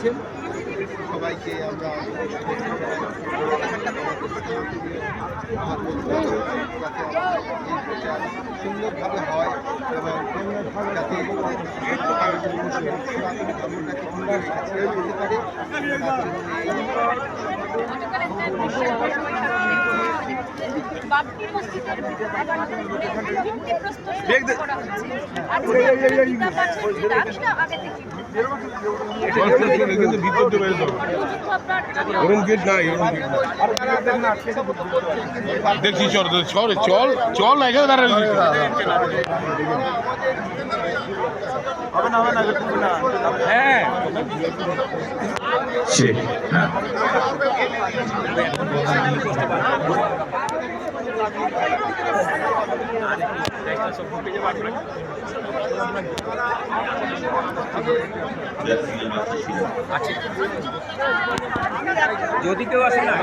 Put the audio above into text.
দিয়েছেন সবাইকে আমরা সুন্দরভাবে হয় এবং যাতে ধর্মটাকে ধরে রেখে পারে বাপ্পি মসজিদের ভিত্তিপ্রস্তর করা হচ্ছে আজকে গীতা পাঠের যে দাবি আগে থেকে কিন্তু ভিতর দিয়ে বের করো শুধু আপনার এরকম গেট নাই এরকম গেট দেখছি চল চল চল চল না এখানে দাঁড়ালি হ্যাঁ হ্যাঁ যদি কেউ আসে না